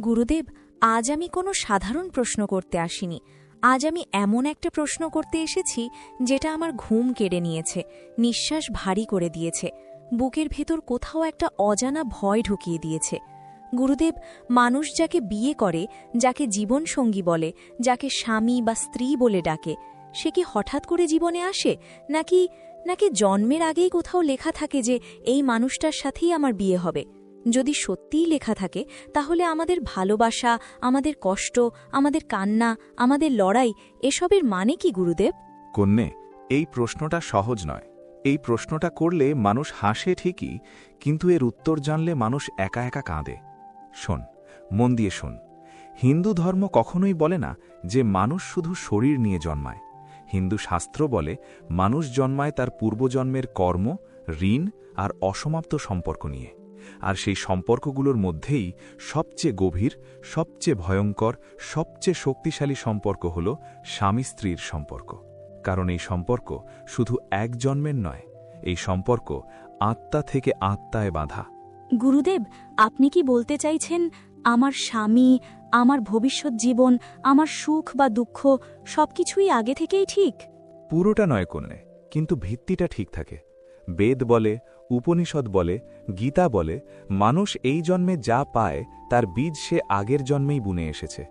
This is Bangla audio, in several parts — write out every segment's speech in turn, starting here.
গুরুদেব, আজ আমি কোনো সাধারণ প্রশ্ন করতে আসিনি। আজ আমি এমন একটা প্রশ্ন করতে এসেছি, যেটা আমার ঘুম কেড়ে নিয়েছে, নিঃশ্বাস ভারী করে দিয়েছে। বুকের ভেতর কোথাও একটা অজানা ভয় ঢুকিয়ে দিয়েছে। গুরুদেব, মানুষ যাকে বিয়ে করে, যাকে জীবনসঙ্গী বলে, যাকে স্বামী বা স্ত্রী বলে ডাকে, সে কি হঠাৎ করে জীবনে আসে? নাকি নাকি জন্মের আগেই কোথাও লেখা থাকে যে, এই মানুষটার সাথেই আমার বিয়ে হবে? যদি সত্যিই লেখা থাকে, তাহলে আমাদের ভালোবাসা, আমাদের কষ্ট, আমাদের কান্না, আমাদের লড়াই, এসবের মানে কি, গুরুদেব? কন্যে, এই প্রশ্নটা সহজ নয়। এই প্রশ্নটা করলে মানুষ হাসে ঠিকই, কিন্তু এর উত্তর জানলে মানুষ একা একা কাঁদে। শোন, মন দিয়ে শোন। হিন্দু ধর্ম কখনোই বলে না যে মানুষ শুধু শরীর নিয়ে জন্মায়। হিন্দু শাস্ত্র বলে, মানুষ জন্মায় তার পূর্বজন্মের কর্ম, ঋণ আর অসমাপ্ত সম্পর্ক নিয়ে। আর সেই সম্পর্কগুলোর মধ্যেই সবচেয়ে গভীর সবচেয়ে ভয়ঙ্কর সবচেয়ে শক্তিশালী সম্পর্ক হল স্বামী স্ত্রীর সম্পর্ক। কারণ এই সম্পর্ক শুধু এক জন্মের নয় এই সম্পর্ক আত্মা থেকে আত্মায় বাঁধা। গুরুদেব আপনি কি বলতে চাইছেন আমার স্বামী আমার ভবিষ্যৎ জীবন আমার সুখ বা দুঃখ সবকিছুই আগে থেকেই ঠিক? পুরোটা নয় কন্যে কিন্তু ভিত্তিটা ঠিক থাকে। বেদ বলে উপনিষদ বলে গীতা বলে, মানুষ এই জন্মে যা পায়, তার বীজ সে আগের জন্মেই বুনে এসেছে।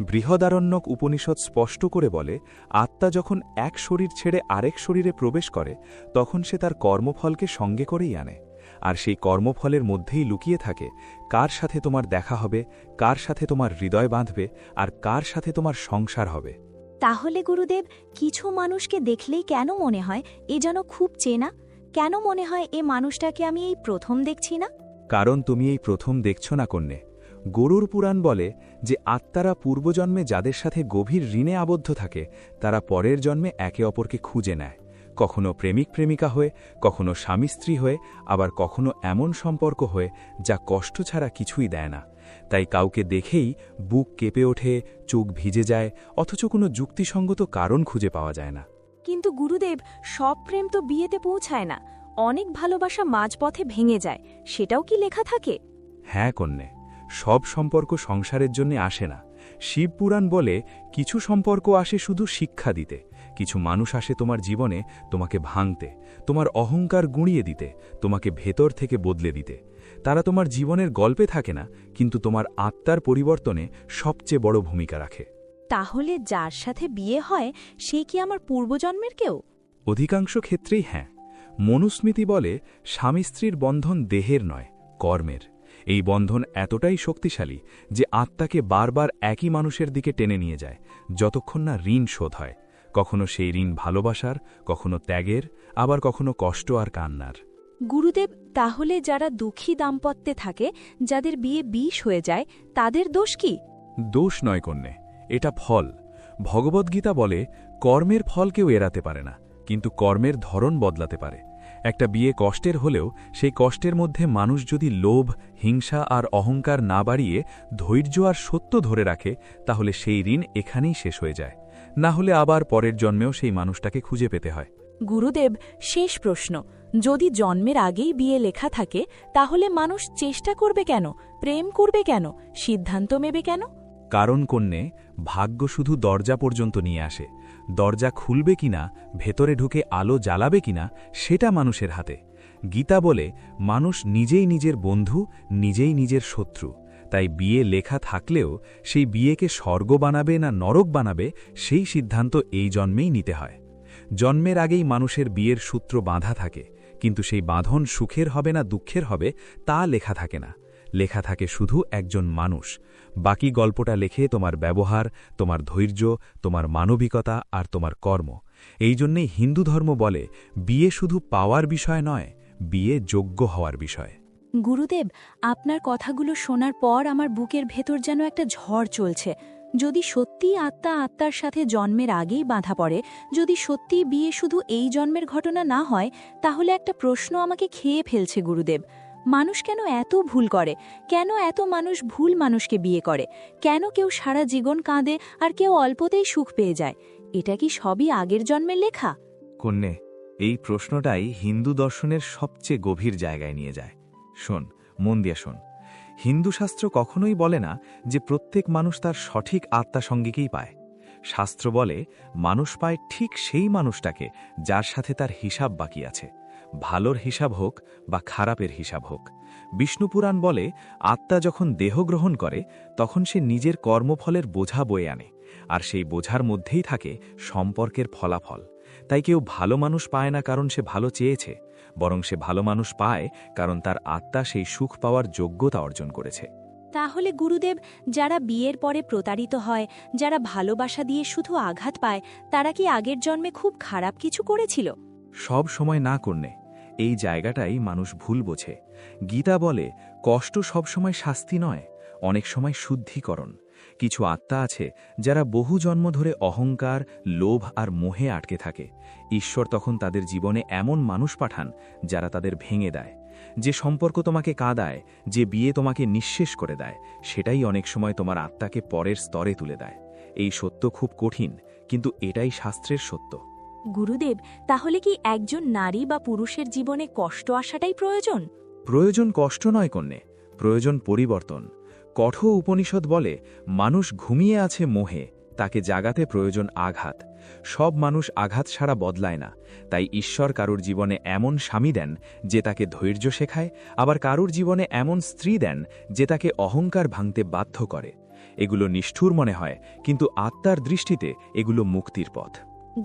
বৃহদারণ্যক উপনিষদ স্পষ্ট করে বলে, আত্মা যখন এক শরীর ছেড়ে আরেক শরীরে প্রবেশ করে, তখন সে তার কর্মফলকে সঙ্গে করেই আনে। আর সেই কর্মফলের মধ্যেই লুকিয়ে থাকে, কার সাথে তোমার দেখা হবে, কার সাথে তোমার হৃদয় বাঁধবে, আর কার সাথে তোমার সংসার হবে? তাহলে গুরুদেব, কিছু মানুষকে দেখলেই কেন মনে হয় এ যেন খুব চেনা? কেন মনে হয় এ মানুষটাকে আমি এই প্রথম দেখছি না? কারণ তুমি এই প্রথম দেখছ না, কন্যে। গরুর পুরাণ বলে যে আত্মারা পূর্বজন্মে যাদের সাথে গভীর ঋণে আবদ্ধ থাকে, তারা পরের জন্মে একে অপরকে খুঁজে নেয়। কখনো প্রেমিক প্রেমিকা হয়ে, কখনো স্বামী স্ত্রী হয়ে, আবার কখনো এমন সম্পর্ক হয়ে যা কষ্ট ছাড়া কিছুই দেয় না। তাই কাউকে দেখেই বুক কেঁপে ওঠে, চোখ ভিজে যায়, অথচ কোনো যুক্তিসঙ্গত কারণ খুঁজে পাওয়া যায় না। কিন্তু গুরুদেব, সব প্রেম তো বিয়েতে পৌঁছায় না। অনেক ভালোবাসা মাঝপথে ভেঙে যায়। সেটাও কি লেখা থাকে? হ্যাঁ কন্যে, সব সম্পর্ক সংসারের জন্য আসে না। শিবপুরাণ বলে, কিছু সম্পর্ক আসে শুধু শিক্ষা দিতে। কিছু মানুষ আসে তোমার জীবনে তোমাকে ভাঙতে, তোমার অহংকার গুঁড়িয়ে দিতে, তোমাকে ভেতর থেকে বদলে দিতে। তারা তোমার জীবনের গল্পে থাকে না, কিন্তু তোমার আত্মার পরিবর্তনে সবচেয়ে বড় ভূমিকা রাখে। তাহলে যার সাথে বিয়ে হয় সে কি আমার পূর্বজন্মের কেউ? অধিকাংশ ক্ষেত্রেই হ্যাঁ। মনুস্মৃতি বলে স্বামী স্ত্রীর বন্ধন দেহের নয় কর্মের। এই বন্ধন এতটাই শক্তিশালী যে আত্মাকে বারবার একই মানুষের দিকে টেনে নিয়ে যায় যতক্ষণ না ঋণ শোধ হয়। কখনো সেই ঋণ ভালোবাসার কখনো ত্যাগের আবার কখনো কষ্ট আর কান্নার। গুরুদেব তাহলে যারা দুঃখী দাম্পত্যে থাকে যাদের বিয়ে বিষ হয়ে যায় তাদের দোষ কি? দোষ নয় কন্যে এটা ফল। ভগবদ্গীতা বলে, কর্মের ফল কেউ এড়াতে পারে না, কিন্তু কর্মের ধরন বদলাতে পারে। একটা বিয়ে কষ্টের হলেও, সেই কষ্টের মধ্যে মানুষ যদি লোভ, হিংসা আর অহংকার না বাড়িয়ে, ধৈর্য আর সত্য ধরে রাখে, তাহলে সেই ঋণ এখানেই শেষ হয়ে যায়। না হলে আবার পরের জন্মেও সেই মানুষটাকে খুঁজে পেতে হয়। গুরুদেব, শেষ প্রশ্ন। যদি জন্মের আগেই বিয়ে লেখা থাকে, তাহলে মানুষ চেষ্টা করবে কেন? প্রেম করবে কেন? সিদ্ধান্ত নেবে কেন? কারণ কন্যে ভাগ্য শুধু দরজা পর্যন্ত নিয়ে আসে। দরজা খুলবে কিনা, ভেতরে ঢুকে আলো জ্বালাবে কিনা, সেটা মানুষের হাতে। গীতা বলে, মানুষ নিজেই নিজের বন্ধু, নিজেই নিজের শত্রু। তাই বিয়ে লেখা থাকলেও সেই বিয়েকে স্বর্গ বানাবে না নরক বানাবে, সেই সিদ্ধান্ত এই জন্মেই নিতে হয়। জন্মের আগেই মানুষের বিয়ের সূত্র বাঁধা থাকে, কিন্তু সেই বাঁধন সুখের হবে না দুঃখের হবে, তা লেখা থাকে না। লেখা থাকে শুধু একজন মানুষ। বাকি গল্পটা লেখে তোমার ব্যবহার, তোমার ধৈর্য, তোমার মানবিকতা আর তোমার কর্ম। এই জন্যেই হিন্দু ধর্ম বলে, বিয়ে শুধু পাওয়ার বিষয় নয়, বিয়ে যোগ্য হওয়ার বিষয়। গুরুদেব, আপনার কথাগুলো শোনার পর আমার বুকের ভেতর যেন একটা ঝড় চলছে। যদি সত্যিই আত্মা আত্মার সাথে জন্মের আগেই বাঁধা পড়ে, যদি সত্যি বিয়ে শুধু এই জন্মের ঘটনা না হয়, তাহলে একটা প্রশ্ন আমাকে খেয়ে ফেলছে গুরুদেব। মানুষ কেন এত ভুল করে? কেন এত মানুষ ভুল মানুষকে বিয়ে করে? কেন কেউ সারা জীবন কাঁদে আর কেউ অল্পতেই সুখ পেয়ে যায়? এটা কি সবই আগের জন্মের লেখা? কন্যে, এই প্রশ্নটাই হিন্দু দর্শনের সবচেয়ে গভীর জায়গায় নিয়ে যায়। শোন, মন দিয়ে শোন। হিন্দু শাস্ত্র কখনোই বলে না যে প্রত্যেক মানুষ তার সঠিক আত্মা সঙ্গীকেই পায়। শাস্ত্র বলে, মানুষ পায় ঠিক সেই মানুষটাকে যার সাথে তার হিসাব বাকি আছে। ভালোর হিসাব হোক বা খারাপের হিসাব হোক। বিষ্ণুপুরাণ বলে আত্মা যখন দেহ গ্রহণ করে তখন সে নিজের কর্মফলের বোঝা বয়ে আনে আর সেই বোঝার মধ্যেই থাকে সম্পর্কের ফলাফল। তাই কেউ ভালো মানুষ পায় না কারণ সে ভালো চেয়েছে বরং সে ভালো মানুষ পায় কারণ তার আত্মা সেই সুখ পাওয়ার যোগ্যতা অর্জন করেছে। তাহলে গুরুদেব যারা বিয়ের পরে প্রতারিত হয় যারা ভালোবাসা দিয়ে শুধু আঘাত পায় তারা কি আগের জন্মে খুব খারাপ কিছু করেছিল? সব সময় না করনে এই জায়গাটাই মানুষ ভুল বোঝে। গীতা বলে, কষ্ট সবসময় শাস্তি নয়, অনেক সময় শুদ্ধিকরণ। কিছু আত্মা আছে যারা বহু জন্ম ধরে অহংকার, লোভ আর মোহে আটকে থাকে। ঈশ্বর তখন তাদের জীবনে এমন মানুষ পাঠান যারা তাদের ভেঙে দেয়। যে সম্পর্ক তোমাকে কাঁদায়, যে বিয়ে তোমাকে নিঃশেষ করে দেয়, সেটাই অনেক সময় তোমার আত্মাকে পরের স্তরে তুলে দেয়। এই সত্য খুব কঠিন, কিন্তু এটাই শাস্ত্রের সত্য। গুরুদেব, তাহলে কি একজন নারী বা পুরুষের জীবনে কষ্ট আসাটাই প্রয়োজন? প্রয়োজন কষ্ট নয় কন্যে, প্রয়োজন পরিবর্তন। কঠো উপনিষদ বলে, মানুষ ঘুমিয়ে আছে মোহে, তাকে জাগাতে প্রয়োজন আঘাত। সব মানুষ আঘাত ছাড়া বদলায় না, তাই ঈশ্বর কারুর জীবনে এমন স্বামী দেন, যে তাকে ধৈর্য শেখায়, আবার কারুর জীবনে এমন স্ত্রী দেন, যে তাকে অহংকার ভাঙতে বাধ্য করে। এগুলো নিষ্ঠুর মনে হয়, কিন্তু আত্মার দৃষ্টিতে এগুলো মুক্তির পথ।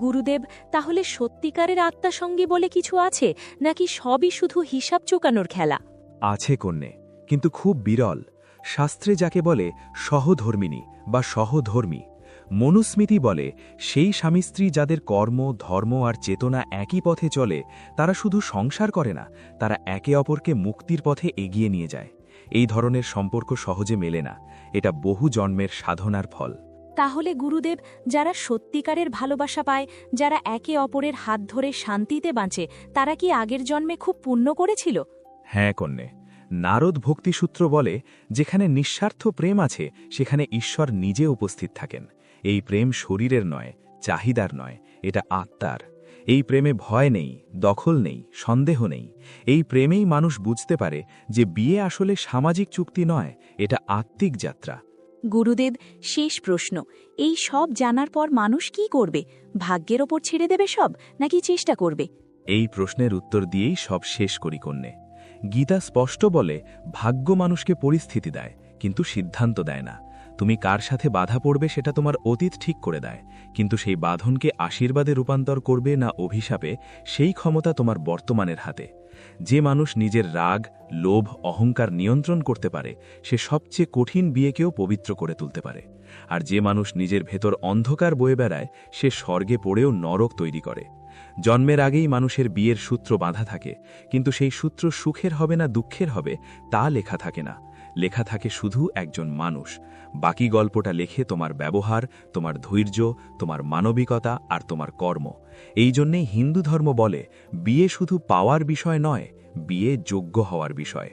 গুরুদেব, তাহলে সত্যিকারের আত্মাসঙ্গী বলে কিছু আছে, নাকি সবই শুধু হিসাব চোকানোর খেলা? আছে কন্যে, কিন্তু খুব বিরল। শাস্ত্রে যাকে বলে সহধর্মিনী বা সহধর্মী, মনুস্মৃতি বলে সেই স্বামী স্ত্রী যাদের কর্ম, ধর্ম আর চেতনা একই পথে চলে, তারা শুধু সংসার করে না, তারা একে অপরকে মুক্তির পথে এগিয়ে নিয়ে যায়। এই ধরনের সম্পর্ক সহজে মেলে না, এটা বহু জন্মের সাধনার ফল। তাহলে গুরুদেব, যারা সত্যিকারের ভালোবাসা পায়, যারা একে অপরের হাত ধরে শান্তিতে বাঁচে, তারা কি আগের জন্মে খুব পুণ্য করেছিল? হ্যাঁ কন্যে, নারদ ভক্তিসূত্র বলে, যেখানে নিঃস্বার্থ প্রেম আছে, সেখানে ঈশ্বর নিজে উপস্থিত থাকেন। এই প্রেম শরীরের নয়, চাহিদার নয়, এটা আত্মার। এই প্রেমে ভয় নেই, দখল নেই, সন্দেহ নেই। এই প্রেমেই মানুষ বুঝতে পারে যে বিয়ে আসলে সামাজিক চুক্তি নয়, এটা আত্মিক যাত্রা। গুরুদেব, শেষ প্রশ্ন। এই সব জানার পর মানুষ কি করবে? ভাগ্যের ওপর ছেড়ে দেবে সব, নাকি চেষ্টা করবে? এই প্রশ্নের উত্তর দিয়েই সব শেষ করি, কন্যে। গীতা স্পষ্ট বলে, ভাগ্য মানুষকে পরিস্থিতি দেয়, কিন্তু সিদ্ধান্ত দেয় না। তুমি কার সাথে বাধা পড়বে সেটা তোমার অতীত ঠিক করে দেয়, কিন্তু সেই বাঁধনকে আশীর্বাদে রূপান্তর করবে না অভিশাপে, সেই ক্ষমতা তোমার বর্তমানের হাতে। যে মানুষ নিজের রাগ, লোভ, অহংকার নিয়ন্ত্রণ করতে পারে, সে সবচেয়ে কঠিন বিয়েকেও পবিত্র করে তুলতে পারে। আর যে মানুষ নিজের ভেতর অন্ধকার বয়ে বেড়ায়, সে স্বর্গে পড়েও নরক তৈরি করে। জন্মের আগেই মানুষের বিয়ের সূত্র বাঁধা থাকে, কিন্তু সেই সূত্র সুখের হবে না দুঃখের হবে, তা লেখা থাকে না। লেখা থাকে শুধু একজন মানুষ। বাকি গল্পটা লেখে তোমার ব্যবহার, তোমার ধৈর্য, তোমার মানবিকতা আর তোমার কর্ম। এই জন্যেই হিন্দু ধর্ম বলে, বিয়ে শুধু পাওয়ার বিষয় নয়, বিয়ে যোগ্য হওয়ার বিষয়।